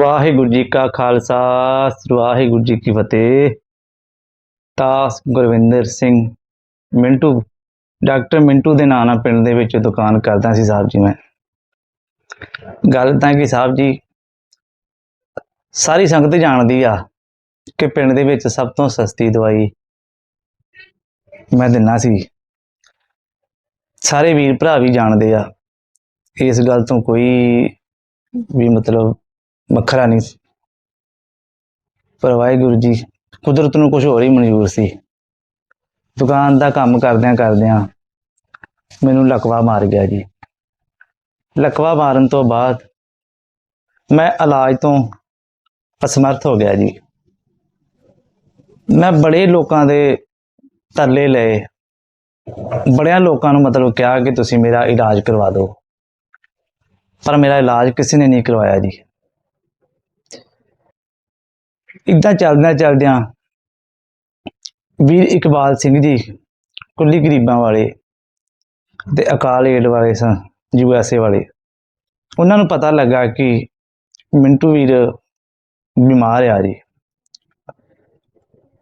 ਵਾਹਿਗੁਰੂ ਜੀ ਕਾ ਖਾਲਸਾ ਵਾਹਿਗੁਰੂ ਜੀ ਕੀ ਫਤਿਹ। ਤਾਸ ਗੁਰਵਿੰਦਰ ਸਿੰਘ ਮਿੰਟੂ, ਡਾਕਟਰ ਮਿੰਟੂ ਦੇ ਨਾਂ ਨਾਲ ਪਿੰਡ ਦੇ ਵਿੱਚ ਦੁਕਾਨ ਕਰਦਾ ਸੀ ਸਾਹਿਬ ਜੀ ਮੈਂ। ਗੱਲ ਤਾਂ ਕਿ ਸਾਹਿਬ ਜੀ, ਸਾਰੀ ਸੰਗਤ ਜਾਣਦੀ ਆ ਕਿ ਪਿੰਡ ਦੇ ਵਿੱਚ ਸਭ ਤੋਂ ਸਸਤੀ ਦਵਾਈ ਮੈਂ ਦਿੰਨਾ ਸੀ। ਸਾਰੇ ਵੀਰ ਭਰਾ ਵੀ ਜਾਣਦੇ ਆ। ਇਸ ਗੱਲ ਤੋਂ ਕੋਈ ਵੀ ਮਤਲਬ ਵੱਖਰਾ ਨਹੀਂ ਸੀ। ਪਰ ਵਾਹਿਗੁਰੂ ਜੀ, ਕੁਦਰਤ ਨੂੰ ਕੁਝ ਹੋਰ ਹੀ ਮਨਜ਼ੂਰ ਸੀ। ਦੁਕਾਨ ਦਾ ਕੰਮ ਕਰਦਿਆਂ ਕਰਦਿਆਂ ਮੈਨੂੰ ਲਕਵਾ ਮਾਰ ਗਿਆ ਜੀ। ਲਕਵਾ ਮਾਰਨ ਤੋਂ ਬਾਅਦ ਮੈਂ ਇਲਾਜ ਤੋਂ ਅਸਮਰਥ ਹੋ ਗਿਆ ਜੀ। ਮੈਂ ਬੜੇ ਲੋਕਾਂ ਦੇ ਤਰਲੇ ਲਏ। ਬੜਿਆਂ ਲੋਕਾਂ ਨੂੰ ਮਤਲਬ ਕਿਹਾ ਕਿ ਤੁਸੀਂ ਮੇਰਾ ਇਲਾਜ ਕਰਵਾ ਦਿਓ। ਪਰ ਮੇਰਾ ਇਲਾਜ ਕਿਸੇ ਨੇ ਨਹੀਂ ਕਰਵਾਇਆ ਜੀ। ਇਦਾਂ ਚੱਲਦਿਆਂ ਚੱਲਦਿਆਂ ਵੀਰ ਇਕਬਾਲ ਸਿੰਘ ਜੀ ਕੁੱਲੀ ਗਰੀਬਾਂ ਵਾਲੇ ਤੇ ਅਕਾਲ ਏਡ ਵਾਲੇ ਸਨ ਯੂਐਸਏ ਵਾਲੇ। ਉਹਨਾਂ ਨੂੰ ਪਤਾ ਲੱਗਾ ਕਿ ਮਿੰਟੂ ਵੀਰ ਬਿਮਾਰ ਆ ਜੀ।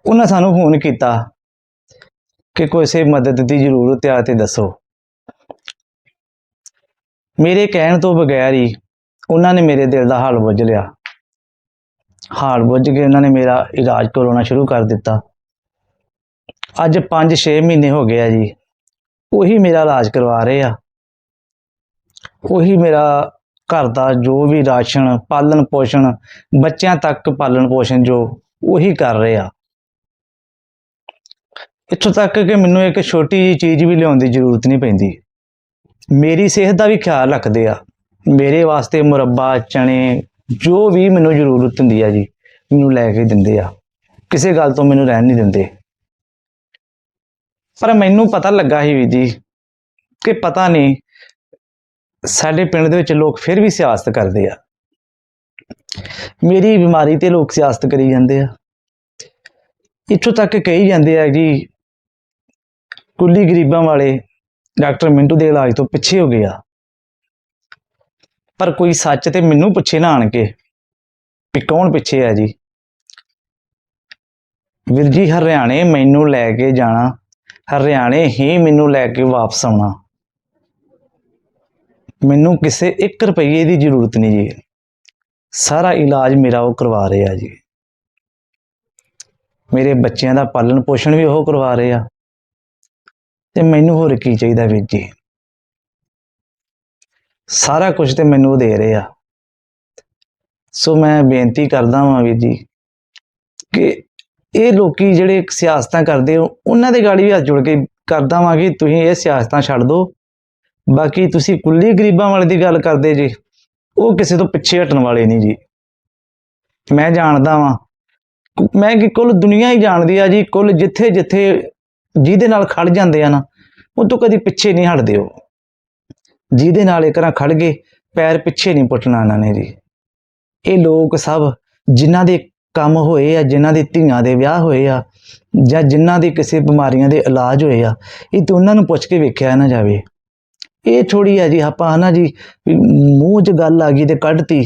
ਉਹਨਾਂ ਸਾਨੂੰ ਫੋਨ ਕੀਤਾ ਕਿ ਕੋਈ ਮਦਦ ਦੀ ਜ਼ਰੂਰਤ ਆ ਤੇ ਦੱਸੋ। ਮੇਰੇ ਕਹਿਣ ਤੋਂ ਬਗੈਰ ਹੀ ਉਹਨਾਂ ਨੇ ਮੇਰੇ ਦਿਲ ਦਾ ਹਾਲ ਬੁੱਝ ਲਿਆ। ਹਾਲ ਬੁੱਝ ਕੇ ਉਹਨਾਂ ਨੇ ਮੇਰਾ ਇਲਾਜ ਕਰਵਾਉਣਾ ਸ਼ੁਰੂ ਕਰ ਦਿੱਤਾ। ਅੱਜ 5-6 ਮਹੀਨੇ ਹੋ ਗਏ ਆ ਜੀ। ਉਹੀ ਮੇਰਾ ਇਲਾਜ ਕਰਵਾ ਰਹੇ ਆ। ਉਹੀ ਮੇਰਾ ਘਰ ਦਾ ਜੋ ਵੀ ਰਾਸ਼ਨ ਪਾਲਣ ਪੋਸ਼ਣ ਬੱਚਿਆਂ ਤੱਕ ਪਾਲਣ ਪੋਸ਼ਣ ਜੋ ਉਹੀ ਕਰ ਰਹੇ ਆ। ਇੱਥੋਂ ਤੱਕ ਕਿ ਮੈਨੂੰ ਇੱਕ ਛੋਟੀ ਜਿਹੀ ਚੀਜ਼ ਵੀ ਲਿਆਉਣ ਦੀ ਜ਼ਰੂਰਤ ਨਹੀਂ ਪੈਂਦੀ। ਮੇਰੀ ਸਿਹਤ ਦਾ ਵੀ ਖਿਆਲ ਰੱਖਦੇ ਆ। ਮੇਰੇ ਵਾਸਤੇ ਮੁਰੱਬਾ, ਚਣੇ, ਜੋ ਵੀ ਮੈਨੂੰ ਜ਼ਰੂਰਤ ਹੁੰਦੀ ਆ ਜੀ, ਮੈਨੂੰ ਲੈ ਕੇ ਦਿੰਦੇ ਆ। ਕਿਸੇ ਗੱਲ ਤੋਂ ਮੈਨੂੰ ਰਹਿਣ ਨਹੀਂ ਦਿੰਦੇ। ਪਰ ਮੈਨੂੰ ਪਤਾ ਲੱਗਾ ਹੀ ਵੀ ਜੀ ਕਿ ਪਤਾ ਨਹੀਂ, ਸਾਡੇ ਪਿੰਡ ਦੇ ਵਿੱਚ ਲੋਕ ਫਿਰ ਵੀ ਸਿਆਸਤ ਕਰਦੇ ਆ। ਮੇਰੀ ਬਿਮਾਰੀ ਤੇ ਲੋਕ ਸਿਆਸਤ ਕਰੀ ਜਾਂਦੇ ਆ। ਇੱਥੋਂ ਤੱਕ ਕਹੀ ਜਾਂਦੇ ਆ ਜੀ, ਕੁੱਲੀ ਗਰੀਬਾਂ ਵਾਲੇ ਡਾਕਟਰ ਮਿੰਟੂ ਦੇ ਇਲਾਜ ਤੋਂ ਪਿੱਛੇ ਹੋ ਗਿਆ। ਪਰ ਕੋਈ ਸੱਚ ਤੇ ਮੈਨੂੰ ਪੁੱਛੇ ਨਾ ਆਣ ਕੇ, ਵੀ ਕੌਣ ਪਿੱਛੇ ਆ ਜੀ? ਵੀਰ ਜੀ, ਹਰਿਆਣੇ ਮੈਨੂੰ ਲੈ ਕੇ ਜਾਣਾ, ਹਰਿਆਣੇ ਹੀ ਮੈਨੂੰ ਲੈ ਕੇ ਵਾਪਸ ਆਉਣਾ। ਮੈਨੂੰ ਕਿਸੇ 1 ਰੁਪਏ ਦੀ ਜ਼ਰੂਰਤ ਨਹੀਂ ਜੀ। ਸਾਰਾ ਇਲਾਜ ਮੇਰਾ ਉਹ ਕਰਵਾ ਰਿਹਾ ਜੀ। ਮੇਰੇ ਬੱਚਿਆਂ ਦਾ ਪਾਲਣ ਪੋਸ਼ਣ ਵੀ ਉਹ ਕਰਵਾ ਰਹੇ ਆ। ਤੇ ਮੈਨੂੰ ਹੋਰ ਕੀ ਚਾਹੀਦਾ ਵੀਰ ਜੀ? ਸਾਰਾ ਕੁਝ ਤੇ ਮੈਨੂੰ ਦੇ ਰਹੇ ਆ। ਸੋ ਮੈਂ ਬੇਨਤੀ ਕਰਦਾ ਹਾਂ ਵੀਰ ਜੀ ਕਿ ਇਹ ਲੋਕੀ ਜਿਹੜੇ ਸਿਆਸਤਾਂ ਕਰਦੇ ਹੋ, ਉਹਨਾਂ ਦੇ ਗਾੜੀ ਵੀ ਹੱਥ ਜੋੜ ਕੇ ਕਰਦਾ ਵਾਂ ਕਿ ਤੁਸੀਂ ਇਹ ਸਿਆਸਤਾਂ ਛੱਡ ਦਿਓ ਬਾਕੀ ਤੁਸੀਂ ਕੁੱਲੀ ਗਰੀਬਾਂ ਵਾਲੇ ਦੀ ਗੱਲ ਕਰਦੇ ਜੀ, ਉਹ ਕਿਸੇ ਤੋਂ ਪਿੱਛੇ ਹਟਣ ਵਾਲੇ ਨਹੀਂ ਜੀ। ਮੈਂ ਜਾਣਦਾ ਵਾਂ। ਮੈਂ ਕਿ ਕੁੱਲ ਦੁਨੀਆ ਹੀ ਜਾਣਦੀ ਆ ਜੀ, ਕੁੱਲ ਜਿੱਥੇ ਜਿੱਥੇ ਜਿਹਦੇ ਨਾਲ ਖੜ ਜਾਂਦੇ ਆ ਨਾ, ਉਹ ਤੋਂ ਕਦੀ ਪਿੱਛੇ ਨਹੀਂ ਹਟਦੇ ਉਹ। ਜਿਹਦੇ ਨਾਲ ਇੱਕ ਨਾ ਖੜ ਗਏ, ਪੈਰ ਪਿੱਛੇ ਨਹੀਂ ਪੁੱਟਣਾ ਇਹਨਾਂ ਨੇ ਜੀ। ਇਹ ਲੋਕ ਸਭ ਜਿਨ੍ਹਾਂ ਦੇ ਕੰਮ ਹੋਏ ਆ, ਜਿਨ੍ਹਾਂ ਦੇ ਧੀਆਂ ਦੇ ਵਿਆਹ ਹੋਏ ਆ, ਜਾਂ ਜਿਨ੍ਹਾਂ ਦੇ ਕਿਸੇ ਬਿਮਾਰੀਆਂ ਦੇ ਇਲਾਜ ਹੋਏ ਆ, ਇਹ ਤੇ ਉਹਨਾਂ ਨੂੰ ਪੁੱਛ ਕੇ ਵੇਖਿਆ ਨਾ ਜਾਵੇ। ਇਹ ਥੋੜੀ ਆ ਜੀ, ਆਪਾਂ ਹਨਾ ਜੀ, ਵੀ ਮੂੰਹ 'ਚ ਗੱਲ ਆ ਗਈ ਤੇ ਕੱਢਤੀ।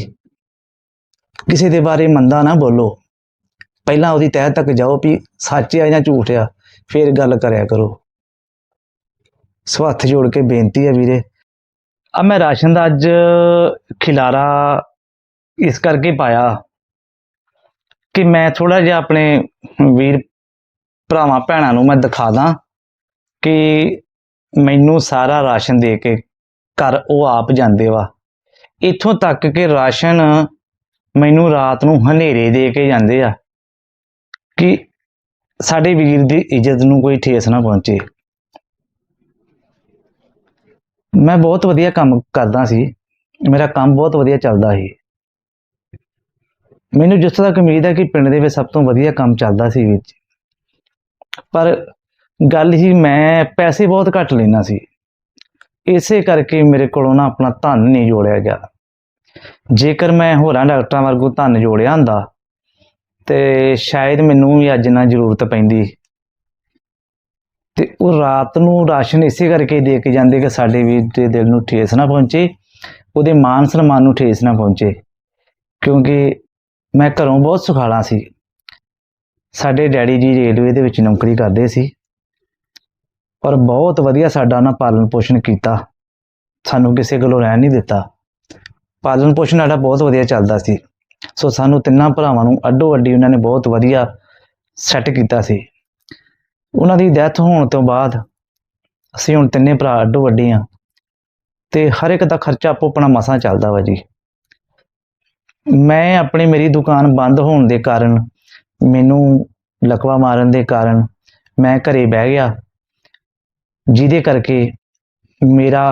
ਕਿਸੇ ਦੇ ਬਾਰੇ ਮੰਦਾ ਨਾ ਬੋਲੋ। ਪਹਿਲਾਂ ਉਹਦੀ ਤਹਿ ਤੱਕ ਜਾਓ ਵੀ ਸੱਚ ਆ ਜਾਂ ਝੂਠ ਆ। ਫਿਰ ਗੱਲ ਕਰਿਆ ਕਰੋ। ਸੋ ਹੱਥ ਜੋੜ ਕੇ ਬੇਨਤੀ ਹੈ ਵੀਰੇ। ਆ ਮੈਂ ਰਾਸ਼ਨ ਦਾ ਅੱਜ ਖਿਲਾਰਾ ਇਸ ਕਰਕੇ ਪਾਇਆ ਕਿ ਮੈਂ ਥੋੜਾ ਜਿਹਾ ਆਪਣੇ ਵੀਰ ਭਰਾਵਾਂ ਭੈਣਾਂ ਨੂੰ ਮੈਂ ਦਿਖਾ ਦਾਂ ਕਿ ਮੈਨੂੰ ਸਾਰਾ ਰਾਸ਼ਨ ਦੇ ਕੇ ਘਰ ਉਹ ਆਪ ਜਾਂਦੇ ਵਾ। ਇੱਥੋਂ ਤੱਕ ਕਿ ਰਾਸ਼ਨ ਮੈਨੂੰ ਰਾਤ ਨੂੰ ਹਨੇਰੇ ਦੇ ਕੇ ਜਾਂਦੇ ਆ ਕਿ ਸਾਡੇ ਵੀਰ ਦੀ ਇੱਜ਼ਤ ਨੂੰ ਕੋਈ ਠੇਸ ਨਾ ਪਹੁੰਚੇ। ਮੈਂ ਬਹੁਤ ਵਧੀਆ ਕੰਮ ਕਰਦਾ ਸੀ। ਮੇਰਾ ਕੰਮ ਬਹੁਤ ਵਧੀਆ ਚੱਲਦਾ ਸੀ। ਮੈਨੂੰ ਜਿਸ ਤੱਕ ਉਮੀਦ ਹੈ ਕਿ ਪਿੰਡ ਦੇ ਵਿੱਚ ਸਭ ਤੋਂ ਵਧੀਆ ਕੰਮ ਚੱਲਦਾ ਸੀ ਵਿੱਚ। ਪਰ ਗੱਲ ਹੀ ਮੈਂ ਪੈਸੇ ਬਹੁਤ ਘੱਟ ਲੈਣਾ ਸੀ। ਇਸੇ ਕਰਕੇ ਮੇਰੇ ਕੋਲੋਂ ਨਾ ਆਪਣਾ ਧਨ ਨਹੀਂ ਜੋੜਿਆ ਗਿਆ। ਜੇਕਰ ਮੈਂ ਹੋਰਾਂ ਡਾਕਟਰਾਂ ਵਰਗੂ ਧਨ ਜੋੜਿਆ ਹੁੰਦਾ ਤੇ ਸ਼ਾਇਦ ਮੈਨੂੰ ਵੀ ਅੱਜ ਨਾ ਜ਼ਰੂਰਤ ਪੈਂਦੀ। ਤੇ ਉਹ ਰਾਤ ਨੂੰ ਰਾਸ਼ਨ ਇਸੇ ਕਰਕੇ ਦੇ ਕੇ ਜਾਂਦੇ ਕਿ ਸਾਡੇ ਵੀਰ ਦੇ ਦਿਲ ਨੂੰ ਠੇਸ ਨਾ ਪਹੁੰਚੇ, ਉਹਦੇ ਮਾਨ ਸਨਮਾਨ ਨੂੰ ਠੇਸ ਨਾ ਪਹੁੰਚੇ। ਕਿਉਂਕਿ ਮੈਂ ਘਰੋਂ ਬਹੁਤ ਸੁਖਾਲਾ ਸੀ। ਸਾਡੇ ਡੈਡੀ ਜੀ ਰੇਲਵੇ ਦੇ ਵਿੱਚ ਨੌਕਰੀ ਕਰਦੇ ਸੀ। ਪਰ ਬਹੁਤ ਵਧੀਆ ਸਾਡਾ ਉਹਨਾਂ ਪਾਲਣ ਪੋਸ਼ਣ ਕੀਤਾ। ਸਾਨੂੰ ਕਿਸੇ ਕੋਲੋਂ ਰਹਿਣ ਨਹੀਂ ਦਿੱਤਾ। ਪਾਲਣ ਪੋਸ਼ਣ ਸਾਡਾ ਬਹੁਤ ਵਧੀਆ ਚੱਲਦਾ ਸੀ। ਸੋ ਸਾਨੂੰ ਤਿੰਨਾਂ ਭਰਾਵਾਂ ਨੂੰ ਅੱਡੋ ਅੱਡੀ ਉਹਨਾਂ ਨੇ ਬਹੁਤ ਵਧੀਆ ਸੈੱਟ ਕੀਤਾ ਸੀ। ਉਹਨਾਂ ਦੀ ਡੈਥ ਹੋਣ ਤੋਂ ਬਾਅਦ ਅਸੀਂ ਹੁਣ ਤਿੰਨੇ ਭਰਾ ਅੱਡੋ ਅੱਡੀ ਹਾਂ ਤੇ ਹਰ ਇੱਕ ਦਾ ਖਰਚਾ ਆਪੋ ਆਪਣਾ ਮਸਾਂ ਚੱਲਦਾ ਵਾ ਜੀ। ਮੈਂ ਆਪਣੀ ਮੇਰੀ ਦੁਕਾਨ ਬੰਦ ਹੋਣ ਦੇ ਕਾਰਨ, ਮੈਨੂੰ ਲਕਵਾ ਮਾਰਨ ਦੇ ਕਾਰਨ ਮੈਂ ਘਰੇ ਬਹਿ ਗਿਆ, ਜਿਹਦੇ ਕਰਕੇ ਮੇਰਾ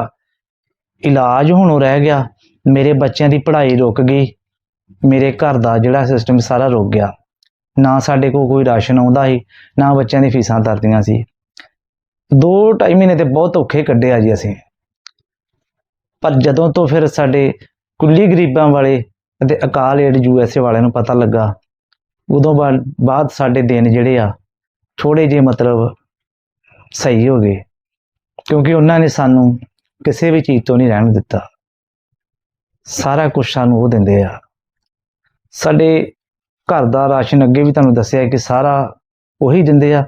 ਇਲਾਜ ਹੋਣੋਂ ਰਹਿ ਗਿਆ, ਮੇਰੇ ਬੱਚਿਆਂ ਦੀ ਪੜ੍ਹਾਈ ਰੁਕ ਗਈ ਮੇਰੇ ਘਰ ਦਾ ਜਿਹੜਾ ਸਿਸਟਮ ਸਾਰਾ ਰੁਕ ਗਿਆ। ਨਾ ਸਾਡੇ ਕੋਲ ਕੋਈ ਰਾਸ਼ਨ ਆਉਂਦਾ ਸੀ, ਨਾ ਬੱਚਿਆਂ ਦੀ ਫੀਸਾਂ ਤਰਦੀਆਂ ਸੀ। ਦੋ ਢਾਈ ਮਹੀਨੇ ਤੇ ਬਹੁਤ ਔਖੇ ਕੱਢੇ ਆ ਜੀ ਅਸੀਂ। ਪਰ ਜਦੋਂ ਤੋਂ ਫਿਰ ਸਾਡੇ ਕੁੱਲੀ ਗਰੀਬਾਂ ਵਾਲੇ ਅਤੇ ਅਕਾਲ ਏਡ ਯੂਐਸਏ ਵਾਲਿਆਂ ਨੂੰ ਪਤਾ ਲੱਗਾ, ਉਦੋਂ ਬਾਅਦ ਬਾਅਦ ਸਾਡੇ ਦਿਨ ਜਿਹੜੇ ਆ ਥੋੜੇ ਜਿਹੇ ਮਤਲਬ ਸਹੀ ਹੋ ਗਏ। ਕਿਉਂਕਿ ਉਹਨਾਂ ਨੇ ਸਾਨੂੰ ਕਿਸੇ ਵੀ ਚੀਜ਼ ਤੋਂ ਨਹੀਂ ਰਹਿਣ ਦਿੱਤਾ। ਸਾਰਾ ਕੁਝ ਸਾਨੂੰ ਉਹ ਦਿੰਦੇ ਆ। ਸਾਡੇ ਘਰ ਦਾ ਰਾਸ਼ਨ ਅੱਗੇ ਵੀ ਤੁਹਾਨੂੰ ਦੱਸਿਆ ਕਿ ਸਾਰਾ ਉਹੀ ਦਿੰਦੇ ਆ।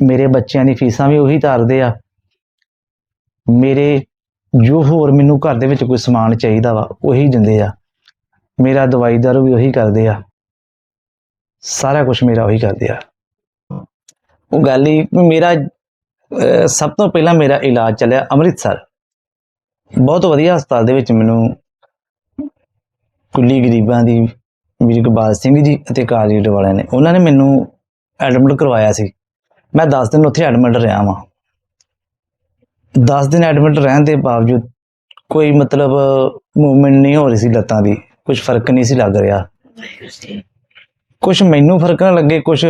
ਮੇਰੇ ਬੱਚਿਆਂ ਦੀ ਫੀਸਾਂ ਵੀ ਉਹੀ ਧਾਰਦੇ ਆ। ਮੇਰੇ ਜੋ ਹੋਰ ਮੈਨੂੰ ਘਰ ਦੇ ਵਿੱਚ ਕੋਈ ਸਮਾਨ ਚਾਹੀਦਾ ਵਾ, ਉਹੀ ਦਿੰਦੇ ਆ। ਮੇਰਾ ਦਵਾਈ ਦਾਰੂ ਵੀ ਉਹੀ ਕਰਦੇ ਆ। ਸਾਰਾ ਕੁਝ ਮੇਰਾ ਉਹੀ ਕਰਦੇ ਆ। ਉਹ ਗੱਲ ਹੀ, ਮੇਰਾ ਸਭ ਤੋਂ ਪਹਿਲਾਂ ਮੇਰਾ ਇਲਾਜ ਚੱਲਿਆ ਅੰਮ੍ਰਿਤਸਰ। ਬਹੁਤ ਵਧੀਆ ਹਸਪਤਾਲ ਦੇ ਵਿੱਚ ਮੈਨੂੰ ਕੁੱਲੀ ਗਰੀਬਾਂ ਦੀ ਵੀਰ ਇਕਬਾਲ ਸਿੰਘ ਜੀ ਅਤੇ ਕਾਰਜੀਟ ਵਾਲਿਆਂ ਨੇ, ਉਹਨਾਂ ਨੇ ਮੈਨੂੰ ਐਡਮਿਟ ਕਰਵਾਇਆ ਸੀ। ਮੈਂ 10 ਦਿਨ ਉੱਥੇ ਐਡਮਿਟ ਰਿਹਾ ਵਾਂ। 10 ਦਿਨ ਐਡਮਿਟ ਰਹਿਣ ਦੇ ਬਾਵਜੂਦ ਕੋਈ ਮਤਲਬ ਮੂਵਮੈਂਟ ਨਹੀਂ ਹੋ ਰਹੀ ਸੀ ਲੱਤਾਂ ਦੀ। ਕੁਝ ਫ਼ਰਕ ਨਹੀਂ ਸੀ ਲੱਗ ਰਿਹਾ। ਕੁਝ ਮੈਨੂੰ ਫ਼ਰਕ ਨਾ ਲੱਗੇ ਕੁਝ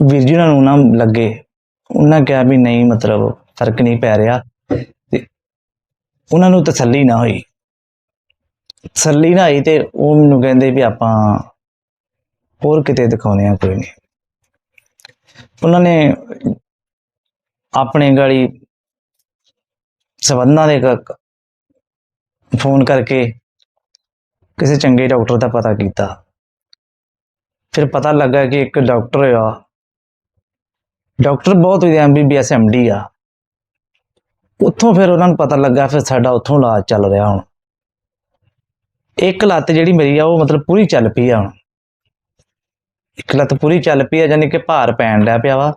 ਵੀਰ ਜੀ ਉਹਨਾਂ ਨੂੰ ਨਾ ਲੱਗੇ। ਉਹਨਾਂ ਕਿਹਾ ਵੀ ਨਹੀਂ, ਮਤਲਬ ਫ਼ਰਕ ਨਹੀਂ ਪੈ ਰਿਹਾ। ਤੇ ਉਹਨਾਂ ਨੂੰ ਤਸੱਲੀ ਨਾ ਹੋਈ। ਤਸੱਲੀ ਨਾ ਆਈ ਤੇ ਉਹ ਮੈਨੂੰ ਕਹਿੰਦੇ ਵੀ ਆਪਾਂ ਹੋਰ ਕਿਤੇ ਦਿਖਾਉਣੇ ਆ, ਕੋਈ ਨਹੀਂ ਉਹਨਾਂ ਨੇ ਆਪਣੇ ਗਾੜੀ ਸਬੰਧਾਂ ਦੇ ਫੋਨ ਕਰਕੇ ਕਿਸੇ ਚੰਗੇ ਡਾਕਟਰ ਦਾ ਪਤਾ ਕੀਤਾ। ਫਿਰ ਪਤਾ ਲੱਗਾ ਕਿ ਇੱਕ ਡਾਕਟਰ ਆ। ਡਾਕਟਰ ਬਹੁਤ ਵਧੀਆ ਐਮਬੀਬੀਐਸ ਐਮਡੀ ਆ। ਉੱਥੋਂ ਫਿਰ ਉਹਨਾਂ ਨੂੰ ਪਤਾ ਲੱਗਾ, ਫਿਰ ਸਾਡਾ ਉੱਥੋਂ ਇਲਾਜ ਚੱਲ ਰਿਹਾ ਹੁਣ। ਇੱਕ ਲੱਤ ਜਿਹੜੀ ਮੇਰੀ ਆ, ਉਹ ਮਤਲਬ ਪੂਰੀ ਚੱਲ ਪਈ ਆ ਹੁਣ। ਇੱਕ ਲੱਤ ਪੂਰੀ ਚੱਲ ਪਈ ਆ ਯਾਨੀ ਕਿ ਭਾਰ ਪੈਣ ਲੱਗ ਪਿਆ ਵਾ।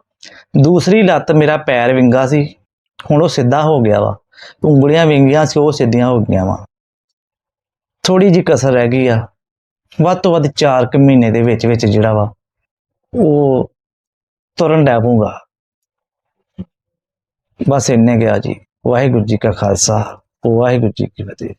ਦੂਸਰੀ ਲੱਤ ਮੇਰਾ ਪੈਰ ਵਿੰਗਾ ਸੀ, ਹੁਣ ਉਹ ਸਿੱਧਾ ਹੋ ਗਿਆ ਵਾ। ਉਂਗਲੀਆਂ ਵਿੰਗੀਆਂ ਸੀ, ਉਹ ਸਿੱਧੀਆਂ ਹੋ ਗਈਆਂ ਵਾ। ਥੋੜੀ ਜਿਹੀ ਕਸਰ ਰਹਿ ਗਈ ਆ। ਵੱਧ ਤੋਂ ਵੱਧ 4 ਕੁ ਮਹੀਨੇ ਦੇ ਵਿੱਚ ਵਿੱਚ ਜਿਹੜਾ ਵਾ, ਉਹ ਤੁਰਨ ਡੈ ਪਊਗਾ। ਬਸ ਇੰਨੇ ਗਿਆ ਜੀ। ਵਾਹਿਗੁਰੂ ਜੀ ਕਾ ਖਾਲਸਾ, ਵਾਹਿਗੁਰੂ ਜੀ ਕੀ ਫਤਿਹ।